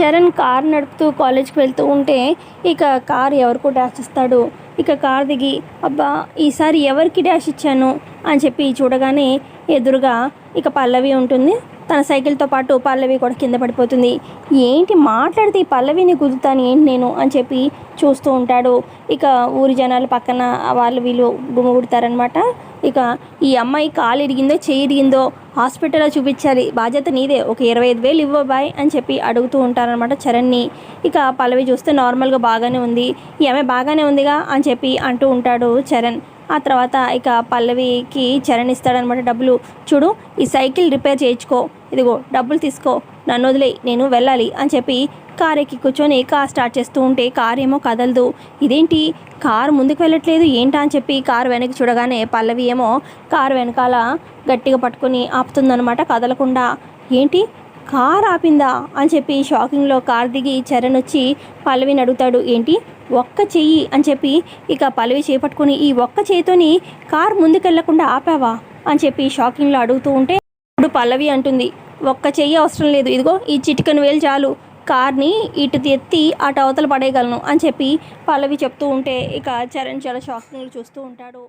Charan car నడుపుతూ కాలేజ్కి వెళ్తూ ఉంటే ఇక కార్ ఎవరికో డాష్ ఇస్తాడు. ఇక కార్ దిగి అబ్బా ఈసారి ఎవరికి డాష్ ఇచ్చాను? అని చెప్పి చూడగానే ఎదురుగా ఇక పల్లవి ఉంటుంది. తన సైకిల్తో పాటు పల్లవి కూడా కింద పడిపోతుంది. ఏంటి మాట్లాడితే ఈ పల్లవిని కుదుతాను ఏంటి నేను? అని చెప్పి చూస్తూ ఉంటాడు. ఇక ఊరి జనాలు పక్కన వాళ్ళు వీళ్ళు గుమ్మగుడతారనమాట ఇక ఈ అమ్మాయి కాలు ఇరిగిందో చేయి ఇరిగిందో హాస్పిటల్లో చూపించాలి. బాధ్యత నీదే. ఒక ఇరవై ఐదు వేలు ఇవ్వ బాయ్ అని చెప్పి అడుగుతూ ఉంటారనమాట చరణ్ని. ఇక పల్లవి చూస్తే నార్మల్గా బాగానే ఉంది. ఈ అమ్మాయి బాగానే ఉందిగా అని చెప్పి అంటూ ఉంటాడు చరణ్. ఆ తర్వాత ఇక పల్లవికి చరణ్ ఇస్తాడనమాట డబ్బులు. చూడు ఈ సైకిల్ రిపేర్ చేయించుకో. ఇదిగో డబ్బులు తీసుకో. నన్ను వదిలే నేను వెళ్ళాలి అని చెప్పి కార్ ఎక్కి కూర్చొని కార్ స్టార్ట్ చేస్తూ ఉంటే కార్ ఏమో కదలదు. ఇదేంటి? కారు ముందుకు వెళ్ళట్లేదు ఏంటా అని చెప్పి కారు వెనక్కి చూడగానే పల్లవి ఏమో కారు వెనకాల గట్టిగా పట్టుకొని ఆపుతుందనమాట కదలకుండా. ఏంటి? కార్ ఆపిందా అని చెప్పి షాకింగ్లో కార్ దిగి చరణ్ వచ్చి పల్లవిని అడుగుతాడు. ఏంటి? ఒక్క చెయ్యి అని చెప్పి ఇక పల్లవి చేపట్టుకుని ఈ ఒక్క చేయితోని కార్ ముందుకెళ్ళకుండా ఆపావా అని చెప్పి షాకింగ్లో అడుగుతూ ఉంటే ఇప్పుడు పల్లవి అంటుంది ఒక్క చెయ్యి అవసరం లేదు. ఇదిగో ఈ చిటికను వేలు చాలు. కార్ని ఇటు ఎత్తి అటు అవతల పడేయగలను అని చెప్పి పల్లవి చెప్తూ ఉంటే ఇక చరణ్ చాలా షాకింగ్లు చూస్తూ ఉంటాడు.